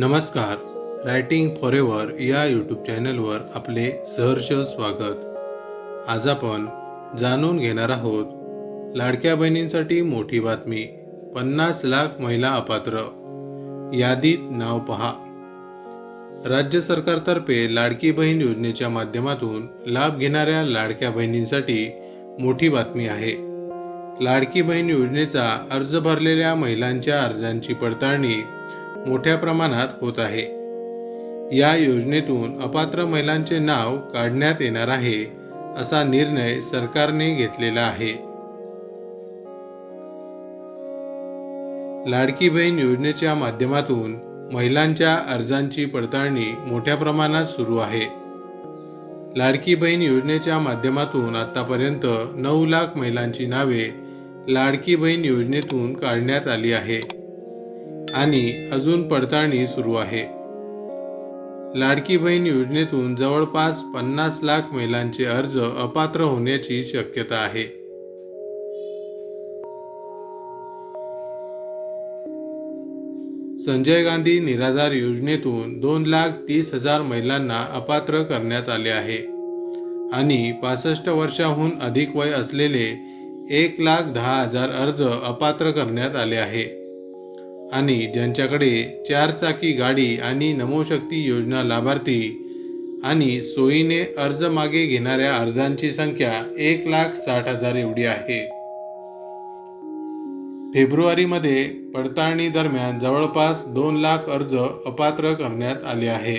नमस्कार. Writing for ever या YouTube चॅनलवर आपले सहर्ष स्वागत. आज आपण जाणून घेणार आहोत लाडक्या बहिणींसाठी मोठी बातमी पन्नास लाख महिला अपात्र यादीत नाव पहा. राज्य सरकारतर्फे लाडकी बहीण योजनेच्या माध्यमातून लाभ घेणाऱ्या लाडक्या बहिणींसाठी मोठी बातमी आहे. लाडकी बहीण योजनेचा अर्ज भरलेल्या महिलांच्या अर्जांची पडताळणी मोठ्या प्रमाणात होत आहे. या योजनेतून अपात्र महिलांचे नाव काढण्यात येणार आहे असा निर्णय सरकारने घेतलेला आहे. लाडकी बहीण योजनेच्या माध्यमातून महिलांच्या अर्जांची पडताळणी मोठ्या प्रमाणात सुरू आहे. लाडकी बहीण योजनेच्या माध्यमातून आतापर्यंत नऊ लाख महिलांची नावे लाडकी बहीण योजनेतून काढण्यात आली आहे. आणि अजून पडताळणी सुरू आहे. लाडकी बहीण योजनेतून जवळपास पन्नास लाख महिलांचे अर्ज अपात्र होण्याची शक्यता आहे. संजय गांधी निराधार योजनेतून दोन लाख तीस हजार महिलांना अपात्र करण्यात आले आहे आणि पासष्ट वर्षाहून अधिक वय असलेले एक लाख दहा हजार अर्ज अपात्र करण्यात आले आहे. आणि ज्यांच्याकडे चारचाकी गाडी आणि नमोशक्ती योजना लाभार्थी आणि सोयीने अर्ज मागे घेणाऱ्या अर्जांची संख्या एक लाख साठ हजार एवढी आहे. फेब्रुवारीमध्ये पडताळणी दरम्यान जवळपास दोन लाख अर्ज अपात्र करण्यात आले आहे.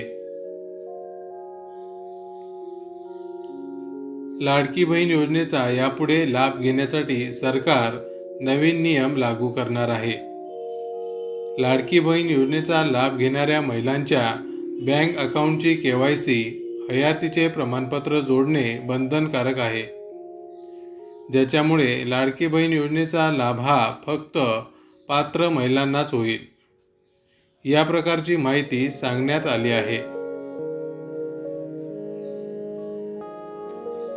लाडकी बहीण योजनेचा यापुढे लाभ घेण्यासाठी सरकार नवीन नियम लागू करणार आहे. लाडकी बहीण योजनेचा लाभ घेणाऱ्या महिलांच्या बँक अकाउंटची के वाय सी हयातीचे प्रमाणपत्र जोडणे बंधनकारक आहे. ज्याच्यामुळे लाडकी बहीण योजनेचा लाभ हा फक्त पात्र महिलांनाच होईल. या प्रकारची माहिती सांगण्यात आली आहे.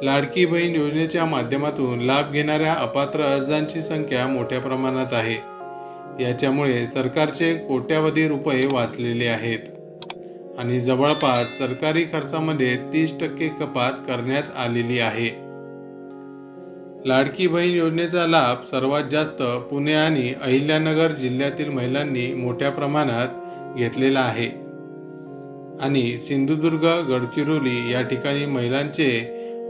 लाडकी बहीण योजनेच्या माध्यमातून लाभ घेणाऱ्या अपात्र अर्जांची संख्या मोठ्या प्रमाणात आहे. याच्यामुळे सरकारचे कोट्यावधी रुपये वाचलेले आहेत. आणि जवळपास सरकारी खर्चामध्ये तीस टक्के कपात करण्यात आलेली आहे. लाडकी बहीण योजनेचा लाभ सर्वात जास्त पुणे आणि अहिल्यानगर जिल्ह्यातील महिलांनी मोठ्या प्रमाणात घेतलेला आहे. आणि सिंधुदुर्ग गडचिरोली या ठिकाणी महिलांचे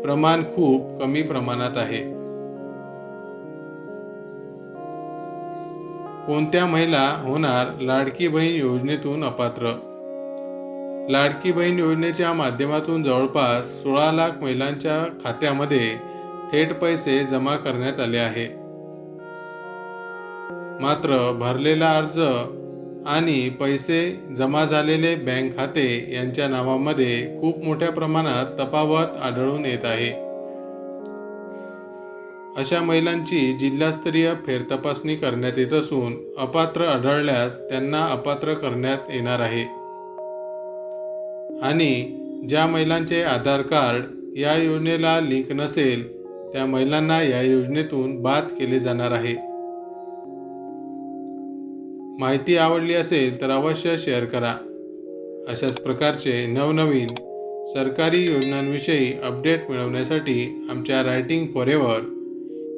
प्रमाण खूप कमी प्रमाणात आहे. कोणत्या महिला होणार लाडकी बहीण योजनेतून अपात्र? लाडकी बहीण योजनेच्या माध्यमातून जवळपास सोळा लाख महिलांच्या खात्यामध्ये थेट पैसे जमा करण्यात आले आहे. मात्र भरलेला अर्ज आणि पैसे जमा झालेले बँक खाते यांच्या नावामध्ये खूप मोठ्या प्रमाणात तफावत आढळून येत आहे. अशा महिलांची जिल्हास्तरीय फेरतपासणी करण्यात येत असून अपात्र आढळल्यास त्यांना अपात्र करण्यात येणार आहे. आणि ज्या महिलांचे आधार कार्ड या योजनेला लिंक नसेल त्या महिलांना या योजनेतून बाद केले जाणार आहे. माहिती आवडली असेल तर अवश्य शेअर करा. अशाच प्रकारचे नवनवीन सरकारी योजनांविषयी अपडेट मिळवण्यासाठी आमच्या रायटिंग फॉरेवर